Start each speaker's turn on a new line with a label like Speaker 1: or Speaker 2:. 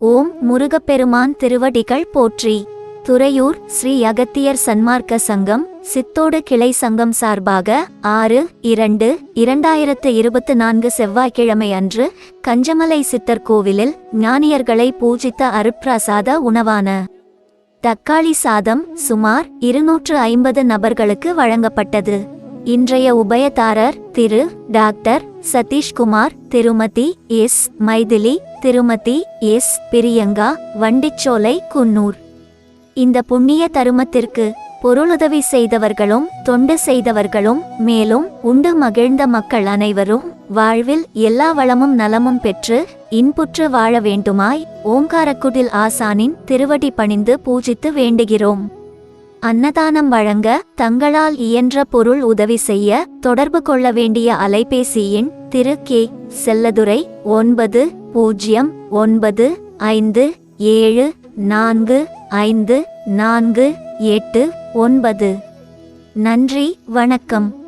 Speaker 1: ஓம் முருகப்பெருமான் திருவடிகள் போற்றி. துறையூர் ஸ்ரீ அகத்தியர் சன்மார்க்க சங்கம் சித்தோடு கிளை சங்கம் சார்பாக ஆறு இரண்டு இரண்டாயிரத்து இருபத்து நான்கு செவ்வாய்க்கிழமை அன்று கஞ்சமலை சித்தர் கோவிலில் ஞானியர்களை பூஜித்த அருட்பிரசாத உணவான தக்காளி சாதம் சுமார் இருநூற்று ஐம்பது நபர்களுக்கு வழங்கப்பட்டது. இன்றைய உபயதாரர் திரு டாக்டர் சதீஷ்குமார் திருமதி எஸ் மைதிலி திருமதி எஸ் பிரியங்கா வண்டிச்சோலை குன்னூர். இந்த புண்ணிய தருமத்திற்கு பொருளுதவி செய்தவர்களும் தொண்டு செய்தவர்களும் மேலும் உண்டு மகிழ்ந்த மக்கள் அனைவரும் வாழ்வில் எல்லா வளமும் நலமும் பெற்று இன்புற்று வாழ வேண்டுமாய் ஓங்காரக்குடில் ஆசானின் திருவடி பணிந்து பூஜித்து வேண்டுகிறோம். அன்னதானம் வழங்க தங்களால் இயன்ற பொருள் உதவி செய்ய தொடர்பு கொள்ள வேண்டிய அலைபேசியின் திரு கே. செல்லதுரை ஒன்பது பூஜ்ஜியம் ஒன்பது ஐந்து ஏழு நான்கு ஐந்து நான்கு எட்டு ஒன்பது. நன்றி வணக்கம்.